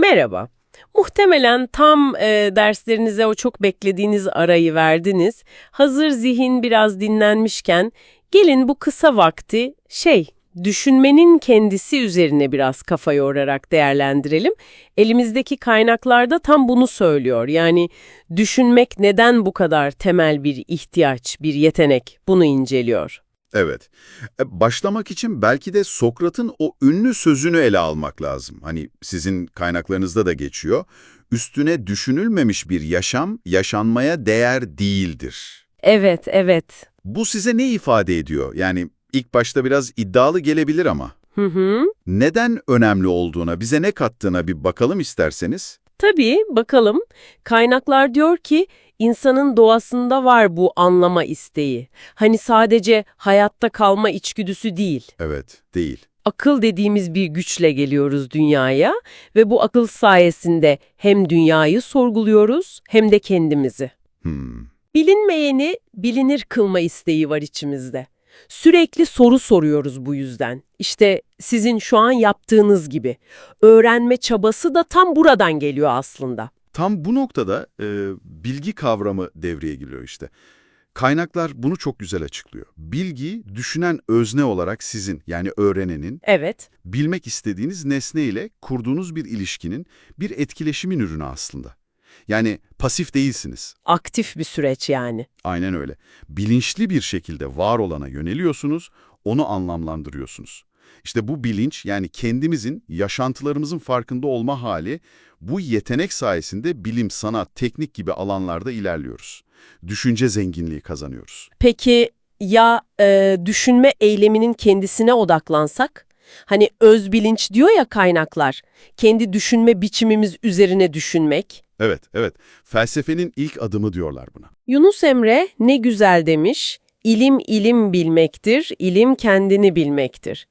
Merhaba. Muhtemelen tam e, derslerinize o çok beklediğiniz arayı verdiniz. Hazır zihin biraz dinlenmişken gelin bu kısa vakti şey, düşünmenin kendisi üzerine biraz kafa yorarak değerlendirelim. Elimizdeki kaynaklarda tam bunu söylüyor. Yani düşünmek neden bu kadar temel bir ihtiyaç, bir yetenek bunu inceliyor. Evet. E, Başlamak için belki de Sokrat'ın o ünlü sözünü ele almak lazım. Hani sizin kaynaklarınızda da geçiyor. Üstüne düşünülmemiş bir yaşam, yaşanmaya değer değildir. Evet, evet. Bu size ne ifade ediyor? Yani ilk başta biraz iddialı gelebilir ama. Hı hı. Neden önemli olduğuna, bize ne kattığına bir bakalım isterseniz. Tabii, bakalım. Kaynaklar diyor ki, insanın doğasında var bu anlama isteği. Hani sadece hayatta kalma içgüdüsü değil. Evet, değil. Akıl dediğimiz bir güçle geliyoruz dünyaya ve bu akıl sayesinde hem dünyayı sorguluyoruz hem de kendimizi. Hmm. Bilinmeyeni bilinir kılma isteği var içimizde. Sürekli soru soruyoruz bu yüzden. İşte sizin şu an yaptığınız gibi. Öğrenme çabası da tam buradan geliyor aslında. Tam bu noktada e, bilgi kavramı devreye giriyor işte. Kaynaklar bunu çok güzel açıklıyor. Bilgi, düşünen özne olarak sizin yani öğrenenin, Evet, bilmek istediğiniz nesne ile kurduğunuz bir ilişkinin, bir etkileşimin ürünü aslında. Yani pasif değilsiniz. aktif bir süreç yani. Aynen öyle. Bilinçli bir şekilde var olana yöneliyorsunuz, onu anlamlandırıyorsunuz. İşte bu bilinç yani kendimizin, yaşantılarımızın farkında olma hali, bu yetenek sayesinde bilim, sanat, teknik gibi alanlarda ilerliyoruz. Düşünce zenginliği kazanıyoruz. Peki ya e, düşünme eyleminin kendisine odaklansak? Hani öz bilinç diyor ya kaynaklar, kendi düşünme biçimimiz üzerine düşünmek. Evet, evet. Felsefenin ilk adımı diyorlar buna. Yunus Emre ne güzel demiş, ilim ilim bilmektir, ilim kendini bilmektir.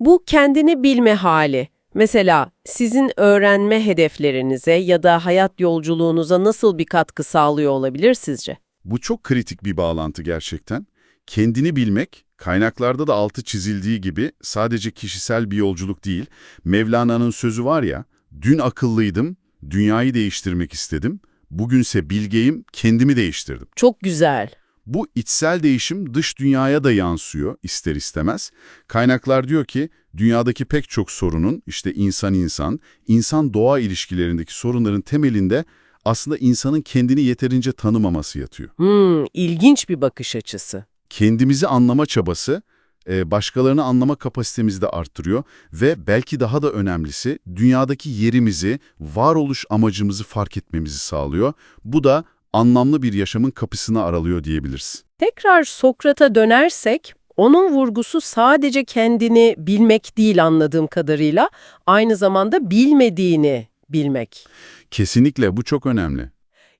Bu kendini bilme hali. Mesela sizin öğrenme hedeflerinize ya da hayat yolculuğunuza nasıl bir katkı sağlıyor olabilir sizce? Bu çok kritik bir bağlantı gerçekten. Kendini bilmek, kaynaklarda da altı çizildiği gibi sadece kişisel bir yolculuk değil. Mevlana'nın sözü var ya, dün akıllıydım, dünyayı değiştirmek istedim, bugünse bilgeyim, kendimi değiştirdim. Çok güzel. Bu içsel değişim dış dünyaya da yansıyor ister istemez. Kaynaklar diyor ki dünyadaki pek çok sorunun işte insan-insan, insan-doğa ilişkilerindeki sorunların temelinde aslında insanın kendini yeterince tanımaması yatıyor. Hmm, ilginç bir bakış açısı. Kendimizi anlama çabası e, başkalarını anlama kapasitemizi de arttırıyor ve belki daha da önemlisi dünyadaki yerimizi, varoluş amacımızı fark etmemizi sağlıyor. Bu da anlamlı bir yaşamın kapısını aralıyor diyebiliriz. Tekrar Sokrat'a dönersek, onun vurgusu sadece kendini bilmek değil anladığım kadarıyla, aynı zamanda bilmediğini bilmek. Kesinlikle bu çok önemli.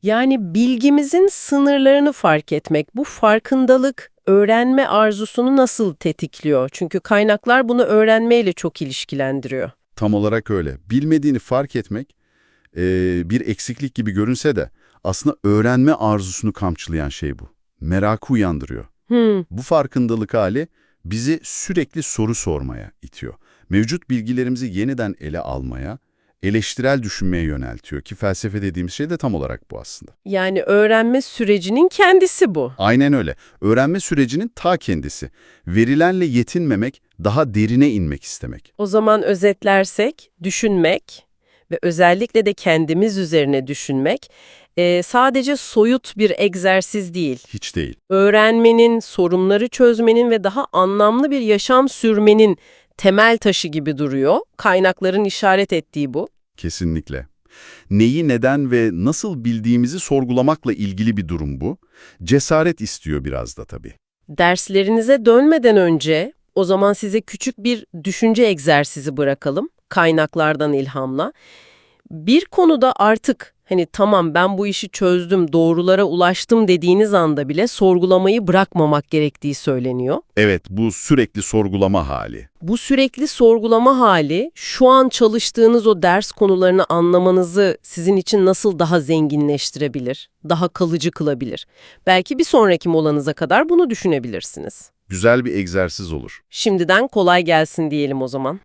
Yani bilgimizin sınırlarını fark etmek, bu farkındalık öğrenme arzusunu nasıl tetikliyor? Çünkü kaynaklar bunu öğrenmeyle çok ilişkilendiriyor. Tam olarak öyle. Bilmediğini fark etmek e, bir eksiklik gibi görünse de aslında öğrenme arzusunu kamçılayan şey bu. Merakı uyandırıyor. Hmm, Bu farkındalık hali bizi sürekli soru sormaya itiyor. Mevcut bilgilerimizi yeniden ele almaya, eleştirel düşünmeye yöneltiyor ki felsefe dediğimiz şey de tam olarak bu aslında. yani öğrenme sürecinin kendisi bu. Aynen öyle. Öğrenme sürecinin ta kendisi. Verilenle yetinmemek, daha derine inmek istemek. O zaman özetlersek, düşünmek ve özellikle de kendimiz üzerine düşünmek e, sadece soyut bir egzersiz değil. Hiç değil. Öğrenmenin, sorunları çözmenin ve daha anlamlı bir yaşam sürmenin temel taşı gibi duruyor. Kaynakların işaret ettiği bu. Kesinlikle. Neyi, neden ve nasıl bildiğimizi sorgulamakla ilgili bir durum bu. Cesaret istiyor biraz da tabii. Derslerinize dönmeden önce o zaman size küçük bir düşünce egzersizi bırakalım kaynaklardan ilhamla. Bir konuda artık hani tamam ben bu işi çözdüm, doğrulara ulaştım dediğiniz anda bile sorgulamayı bırakmamak gerektiği söyleniyor. Evet, bu sürekli sorgulama hali. Bu sürekli sorgulama hali şu an çalıştığınız o ders konularını anlamanızı sizin için nasıl daha zenginleştirebilir, daha kalıcı kılabilir? Belki bir sonraki molanıza kadar bunu düşünebilirsiniz. Güzel bir egzersiz olur. Şimdiden kolay gelsin diyelim o zaman.